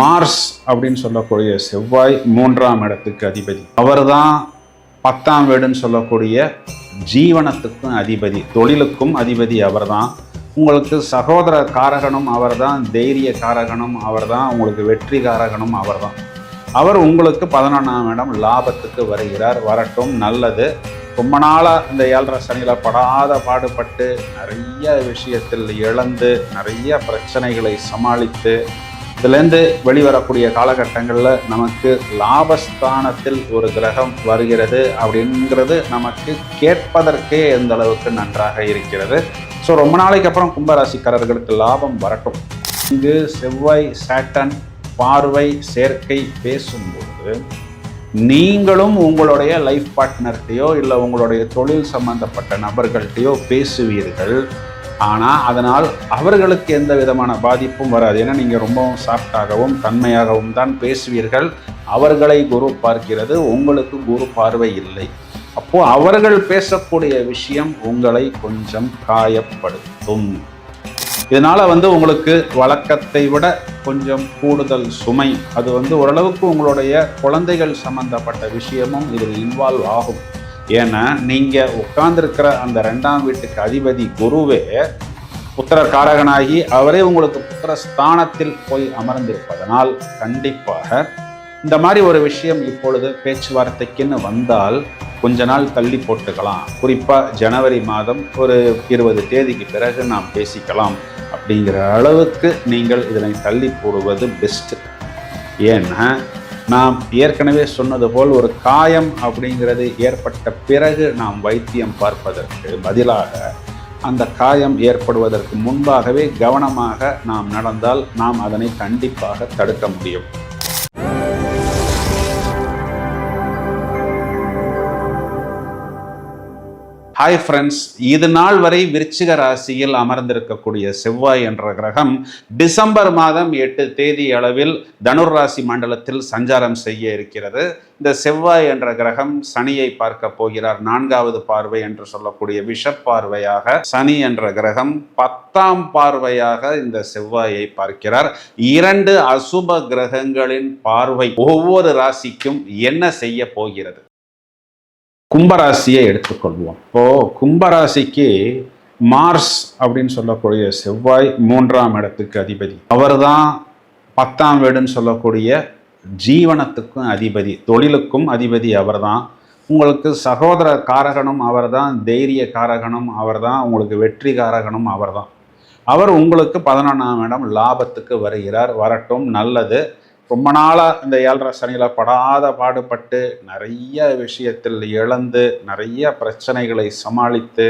Mars அப்படின்னு சொல்லக்கூடிய செவ்வாய் மூன்றாம் இடத்துக்கு அதிபதி. அவர்தான் பத்தாம் வீடுன்னு சொல்லக்கூடிய ஜீவனத்துக்கும் அதிபதி தொழிலுக்கும் அதிபதி அவர் தான் உங்களுக்கு சகோதர காரகனும் அவர்தான் தைரிய காரகனும் அவர்தான் உங்களுக்கு வெற்றி காரகனும் அவர்தான். அவர் உங்களுக்கு பதினொன்றாம் இடம் லாபத்துக்கு வருகிறார். வரட்டும் நல்லது. ரொம்ப நாளாக இந்த ஏழரை சனியில் படாத பாடுபட்டு நிறைய விஷயத்தில் இழந்து நிறைய பிரச்சனைகளை சமாளித்து இதுலேருந்து வெளிவரக்கூடிய காலகட்டங்களில் நமக்கு லாபஸ்தானத்தில் ஒரு கிரகம் வருகிறது அப்படிங்கிறது நமக்கு கேட்பதற்கே எந்த அளவுக்கு நன்றாக இருக்கிறது. ஸோ ரொம்ப நாளைக்கு அப்புறம் கும்பராசிக்காரர்களுக்கு லாபம் வரட்டும். இங்கு செவ்வாய் சாட்டன் பார்வை சேர்க்கை பேசும்போது நீங்களும் உங்களுடைய லைஃப் பார்ட்னர்கிட்டயோ இல்லை உங்களுடைய தொழில் சம்பந்தப்பட்ட நபர்கள்ட்டையோ பேசுவீர்கள். ஆனால் அதனால் அவர்களுக்கு எந்த விதமான பாதிப்பும் வராது. ஏன்னா நீங்கள் ரொம்பவும் சாஃப்டாகவும் தன்மையாகவும் தான் பேசுவீர்கள். அவர்களை குரு பார்க்கிறது உங்களுக்கு குரு பார்வை இல்லை. அப்போ அவர்கள் பேசக்கூடிய விஷயம் உங்களை கொஞ்சம் காயப்படுத்தும். இதனால் வந்து உங்களுக்கு வழக்கத்தை விட கொஞ்சம் கூடுதல் சுமை. அது வந்து ஓரளவுக்கு உங்களுடைய குழந்தைகள் சம்பந்தப்பட்ட விஷயமும் இதில் இன்வால்வ் ஆகும். ஏன்னா நீங்கள் உட்கார்ந்துருக்கிற அந்த ரெண்டாம் வீட்டுக்கு அதிபதி குருவே புத்திர காரகனாகி அவரே உங்களுக்கு புத்திர ஸ்தானத்தில் போய் அமர்ந்திருப்பதனால் கண்டிப்பாக இந்த மாதிரி ஒரு விஷயம் இப்பொழுது பேச்சுவார்த்தைக்குன்னு வந்தால் கொஞ்ச நாள் தள்ளி போட்டுக்கலாம். குறிப்பாக ஜனவரி மாதம் ஒரு இருபது தேதிக்கு பிறகு நாம் பேசிக்கலாம் அப்படிங்கிற அளவுக்கு நீங்கள் இதனை தள்ளி போடுவது பெஸ்ட்டு ஏன்னா நாம் ஏற்கனவே சொன்னது போல் ஒரு காயம் அப்படிங்கிறது ஏற்பட்ட பிறகு நாம் வைத்தியம் பார்ப்பதற்கு பதிலாக அந்த காயம் ஏற்படுவதற்கு முன்பாகவே கவனமாக நாம் நடந்தால் நாம் அதனை கண்டிப்பாக தடுக்க முடியும். ஹாய் ஃப்ரெண்ட்ஸ் இது நாள் வரை விருச்சிக ராசியில் அமர்ந்திருக்கக்கூடிய செவ்வாய் என்ற கிரகம் டிசம்பர் மாதம் எட்டு தேதி அளவில் தனுர் ராசி மண்டலத்தில் சஞ்சாரம் செய்ய இருக்கிறது. இந்த செவ்வாய் என்ற கிரகம் சனியை பார்க்க போகிறார். நான்காவது பார்வை என்று சொல்லக்கூடிய விஷப்பார்வையாக சனி என்ற கிரகம் பத்தாம் பார்வையாக இந்த செவ்வாயை பார்க்கிறார். இரண்டு அசுப கிரகங்களின் பார்வை ஒவ்வொரு ராசிக்கும் என்ன செய்ய போகிறது? கும்பராசியை எடுத்துக்கொள்வோம். இப்போ கும்பராசிக்கு மார்ஸ் அப்படின்னு சொல்லக்கூடிய செவ்வாய் மூன்றாம் இடத்துக்கு அதிபதி. அவர்தான் பத்தாம் வீடுன்னு சொல்லக்கூடிய ஜீவனத்துக்கும் அதிபதி தொழிலுக்கும் அதிபதி அவர் தான் உங்களுக்கு சகோதர காரகனும் அவர்தான் தைரிய காரகனும் அவர்தான் உங்களுக்கு வெற்றி காரகனும் அவர்தான். அவர் உங்களுக்கு பதினொன்றாம் இடம் லாபத்துக்கு வருகிறார் வரட்டும் நல்லது. ரொம்ப நாளாக இந்த ஏழரை சனியில் படாத பாடுபட்டு நிறைய விஷயத்தில் இழந்து நிறைய பிரச்சனைகளை சமாளித்து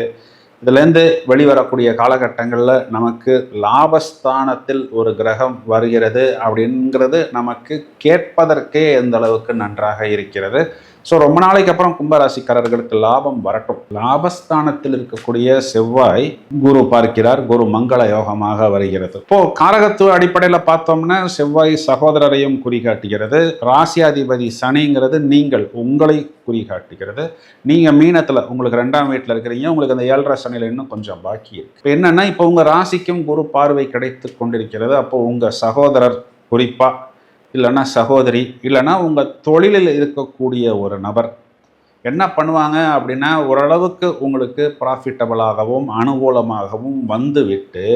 இதுலேருந்து வெளிவரக்கூடிய காலகட்டங்களில் நமக்கு லாபஸ்தானத்தில் ஒரு கிரகம் வருகிறது அப்படிங்கிறது நமக்கு கேட்பதற்கே எந்த அளவுக்கு நன்றாக இருக்கிறது. ஸோ ரொம்ப நாளைக்கு அப்புறம் கும்பராசிக்காரர்களுக்கு லாபம் வரட்டும். லாபஸ்தானத்தில் இருக்கக்கூடிய செவ்வாய் குரு பார்க்கிறார். குரு மங்கள யோகமாக வருகிறது. இப்போ காரகத்துவ அடிப்படையில் பார்த்தோம்னா செவ்வாய் சகோதரரையும் குறிகாட்டுகிறது. ராசியாதிபதி சனிங்கிறது நீங்கள் உங்களை குறிகாட்டுகிறது. நீங்கள் மீனத்தில் உங்களுக்கு ரெண்டாம் வீட்டில் இருக்கிறீங்க உங்களுக்கு அந்த ஏழரை சனியில் இன்னும் கொஞ்சம் பாக்கி இருக்கு. இப்போ என்னன்னா இப்போ உங்கள் ராசிக்கும் குரு பார்வை கிடைத்து கொண்டிருக்கிறது. அப்போ உங்கள் சகோதரர் குறிப்பாக இல்லைன்னா சகோதரி இல்லைன்னா உங்கள் தொழிலில் இருக்கக்கூடிய ஒரு நபர். என்ன பண்ணுவாங்க அப்படின்னா ஓரளவுக்கு உங்களுக்கு ப்ராஃபிட்டபிளாகவும் அனுகூலமாகவும் வந்துவிட்டு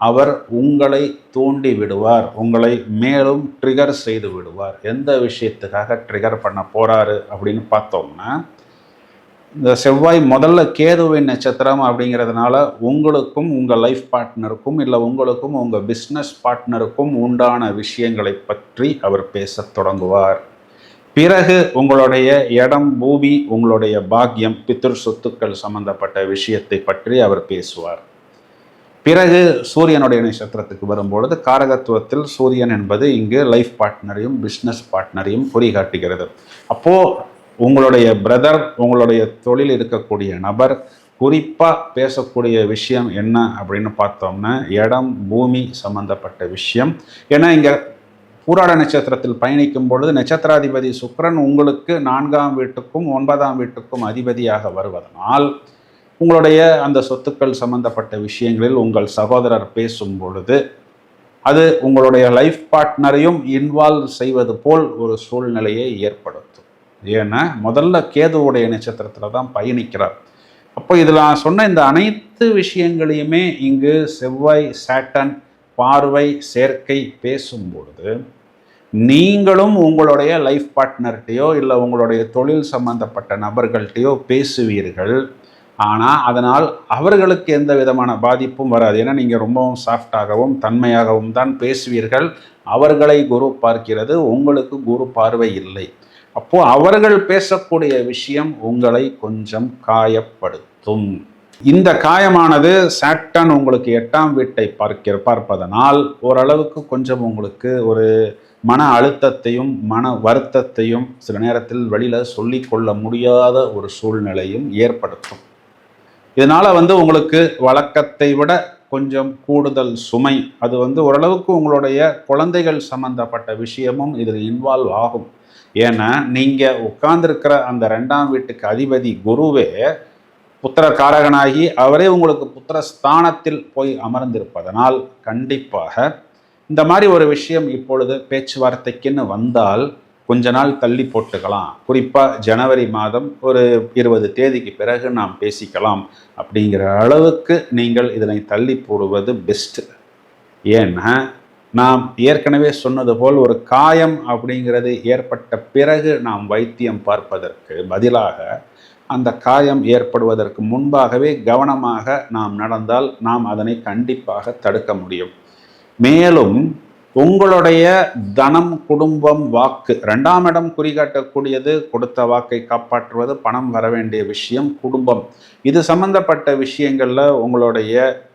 அவர் உங்களை தூண்டி விடுவார். உங்களை மேலும் ட்ரிகர் செய்து விடுவார். எந்த விஷயத்துக்காக ட்ரிகர் பண்ண போகிறாரு அப்படின்னு பார்த்தோம்னா இந்த செவ்வாய் முதல்ல கேதுவின் நட்சத்திரம் அப்படிங்கிறதுனால உங்களுக்கும் உங்கள் லைஃப் பார்ட்னருக்கும் இல்லை உங்களுக்கும் உங்கள் பிஸ்னஸ் பார்ட்னருக்கும் உண்டான விஷயங்களை பற்றி அவர் பேசத் தொடங்குவார். பிறகு உங்களுடைய இடம் பூமி உங்களுடைய பாக்கியம் பித்திரு சொத்துக்கள் சம்பந்தப்பட்ட விஷயத்தை பற்றி அவர் பேசுவார். பிறகு சூரியனுடைய நட்சத்திரத்துக்கு வரும்பொழுது காரகத்துவத்தில் சூரியன் என்பது இங்கு லைஃப் பார்ட்னரையும் பிஸ்னஸ் பார்ட்னரையும் குறிகாட்டுகிறது. அப்போது உங்களுடைய பிரதர் உங்களுடைய தொழில் இருக்கக்கூடிய நபர் குறிப்பாக பேசக்கூடிய விஷயம் என்ன அப்படின்னு பார்த்தோம்னா இடம் பூமி சம்பந்தப்பட்ட விஷயம். ஏன்னா இங்கே பூராட நட்சத்திரத்தில் பயணிக்கும் பொழுது நட்சத்திராதிபதி சுக்கிரன் உங்களுக்கு நான்காம் வீட்டுக்கும் ஒன்பதாம் வீட்டுக்கும் அதிபதியாக வருவதனால் உங்களுடைய அந்த சொத்துக்கள் சம்பந்தப்பட்ட விஷயங்களில் உங்கள் சகோதரர் பேசும் பொழுது அது உங்களுடைய லைஃப் பார்ட்னரையும் இன்வால்வ் செய்வது போல் ஒரு சூழ்நிலையை ஏற்படுத்தும். ஏன்னா முதல்ல கேதுவுடைய நட்சத்திரத்தில் தான் பயணிக்கிறார். அப்போ இதில் நான் சொன்ன இந்த அனைத்து விஷயங்களையுமே இங்கு செவ்வாய் சாட்டன் பார்வை சேர்க்கை பேசும்பொழுது நீங்களும் உங்களுடைய லைஃப் பார்ட்னர்கிட்டையோ இல்லை உங்களுடைய தொழில் சம்பந்தப்பட்ட நபர்கள்ட்டையோ பேசுவீர்கள். ஆனால் அதனால் அவர்களுக்கு எந்த விதமான பாதிப்பும் வராது. ஏன்னா நீங்கள் ரொம்பவும் சாஃப்டாகவும் தன்மையாகவும் தான் பேசுவீர்கள். அவர்களை குரு பார்க்கிறது உங்களுக்கு குரு பார்வை இல்லை. அப்போது அவர்கள் பேசக்கூடிய விஷயம் உங்களை கொஞ்சம் காயப்படுத்தும். இந்த காயமானது சாட்டன் உங்களுக்கு எட்டாம் வீட்டை பார்க்கிற பார்ப்பதனால் ஓரளவுக்கு கொஞ்சம் உங்களுக்கு ஒரு மன அழுத்தத்தையும் மன வருத்தத்தையும் சில நேரத்தில் வெளியில் சொல்லிக்கொள்ள முடியாத ஒரு சூழ்நிலையும் ஏற்படுத்தும். இதனால் வந்து உங்களுக்கு வழக்கத்தை விட கொஞ்சம் கூடுதல் சுமை. அது வந்து ஓரளவுக்கு உங்களுடைய குழந்தைகள் சம்பந்தப்பட்ட விஷயமும் இதில் இன்வால்வ் ஆகும். ஏன்னா நீங்கள் உட்கார்ந்துருக்கிற அந்த ரெண்டாம் வீட்டுக்கு அதிபதி குருவே புத்திர காரகனாகி அவரே உங்களுக்கு புத்திர ஸ்தானத்தில் போய் அமர்ந்திருப்பதனால் கண்டிப்பாக இந்த மாதிரி ஒரு விஷயம் இப்பொழுது பேச்சுவார்த்தைக்குன்னு வந்தால் கொஞ்ச நாள் தள்ளி போட்டுக்கலாம். குறிப்பாக ஜனவரி மாதம் ஒரு இருபது தேதிக்கு பிறகு நாம் பேசிக்கலாம் அப்படிங்கிற அளவுக்கு நீங்கள் இதனை தள்ளி போடுவது பெஸ்ட்டு ஏன்னா நாம் ஏற்கனவே சொன்னது போல் ஒரு காயம் அப்படிங்கிறது ஏற்பட்ட பிறகு நாம் வைத்தியம் பார்ப்பதற்கு பதிலாக அந்த காயம் ஏற்படுவதற்கு முன்பாகவே கவனமாக நாம் நடந்தால் நாம் அதனை கண்டிப்பாக தடுக்க முடியும். மேலும் உங்களுடைய தனம் குடும்பம் வாக்கு ரெண்டாம் இடம் குறிகாட்டக்கூடியது கொடுத்த வாக்கை காப்பாற்றுவது பணம் வர வேண்டிய விஷயம் குடும்பம். இது சம்பந்தப்பட்ட விஷயங்களில் உங்களுடைய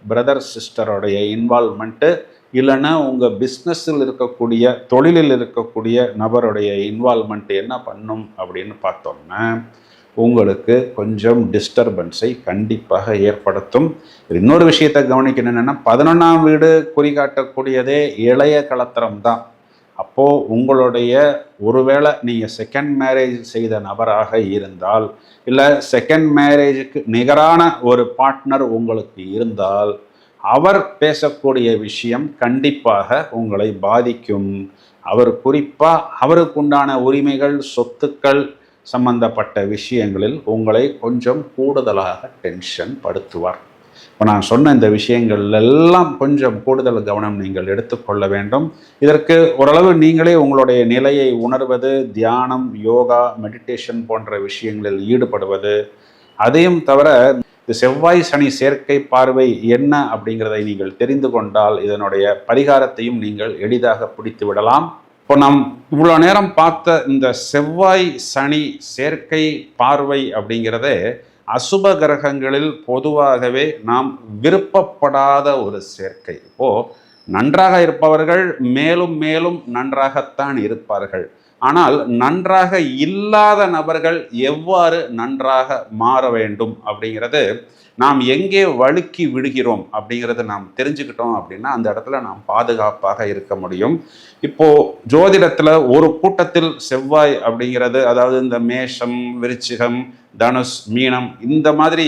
பிரதர் சிஸ்டருடைய இன்வால்மெண்ட்டு இல்லைன்னா உங்கள் பிஸ்னஸில் இருக்கக்கூடிய தொழிலில் இருக்கக்கூடிய நபருடைய இன்வால்மெண்ட் என்ன பண்ணும் அப்படின்னு பார்த்தோம்னா உங்களுக்கு கொஞ்சம் டிஸ்டர்பன்ஸை கண்டிப்பாக ஏற்படுத்தும். இன்னொரு விஷயத்தை கவனிக்கணும் என்னென்னா பதினொன்றாம் வீடு குறிகாட்டக்கூடியதே இளைய கலத்திரம் தான். அப்போது உங்களுடைய ஒருவேளை நீங்கள் செகண்ட் மேரேஜ் செய்த நபராக இருந்தால் இல்லை செகண்ட் மேரேஜுக்கு நிகரான ஒரு பார்ட்னர் உங்களுக்கு இருந்தால் அவர் பேசக்கூடிய விஷயம் கண்டிப்பாக உங்களை பாதிக்கும். அவர் குறிப்பாக அவருக்குண்டான உரிமைகள் சொத்துக்கள் சம்பந்தப்பட்ட விஷயங்களில் உங்களை கொஞ்சம் கூடுதலாக டென்ஷன் படுத்துவார். இப்போ நான் சொன்ன இந்த விஷயங்கள் எல்லாம் கொஞ்சம் கூடுதல் கவனம் நீங்கள் எடுத்துக்கொள்ள வேண்டும். இதற்கு ஓரளவு நீங்களே உங்களுடைய நிலையை உணர்வது தியானம் யோகா மெடிடேஷன் போன்ற விஷயங்களில் ஈடுபடுவது அதையும் தவிர இந்த செவ்வாய் சனி சேர்க்கை பார்வை என்ன அப்படிங்கிறதை நீங்கள் தெரிந்து கொண்டால் இதனுடைய பரிகாரத்தையும் நீங்கள் எளிதாக பிடித்து விடலாம். இப்போ நாம் இவ்வளோ நேரம் பார்த்த இந்த செவ்வாய் சனி சேர்க்கை பார்வை அப்படிங்கிறதே அசுப கிரகங்களில் பொதுவாகவே நாம் விருப்பப்படாத ஒரு சேர்க்கை இப்போது நன்றாக இருப்பவர்கள் மேலும் மேலும் நன்றாகத்தான் இருப்பார்கள். ஆனால் நன்றாக இல்லாத நபர்கள் எவ்வாறு நன்றாக மாற வேண்டும் அப்படிங்கிறது நாம் எங்கே வழுக்கி விடுகிறோம் அப்படிங்கிறத நாம் தெரிஞ்சுக்கிட்டோம் அப்படின்னா அந்த இடத்துல நாம் பாதுகாப்பாக இருக்க முடியும். இப்போ ஜோதிடத்தில் ஒரு கூட்டத்தில் செவ்வாய் அப்படிங்கிறது அதாவது இந்த மேஷம் விருச்சிகம் தனுஷ் மீனம் இந்த மாதிரி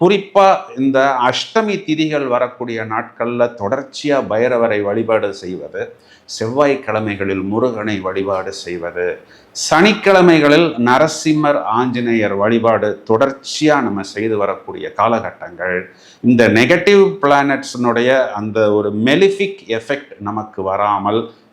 குறிப்பாக இந்த அஷ்டமி திதிகள் வரக்கூடிய நாட்களில் தொடர்ச்சியாக பைரவரை வழிபாடு செய்வது செவ்வாய்க்கிழமைகளில் முருகனை வழிபாடு செய்வது சனிக்கிழமைகளில் நரசிம்மர் ஆஞ்சநேயர் வழிபாடு தொடர்ச்சியாக நம்ம செய்து வரக்கூடிய காலகட்டங்கள். இந்த நெகட்டிவ் பிளானட்ஸினுடைய அந்த ஒரு மெலிஃபிக் எஃபெக்ட் நமக்கு வராமல்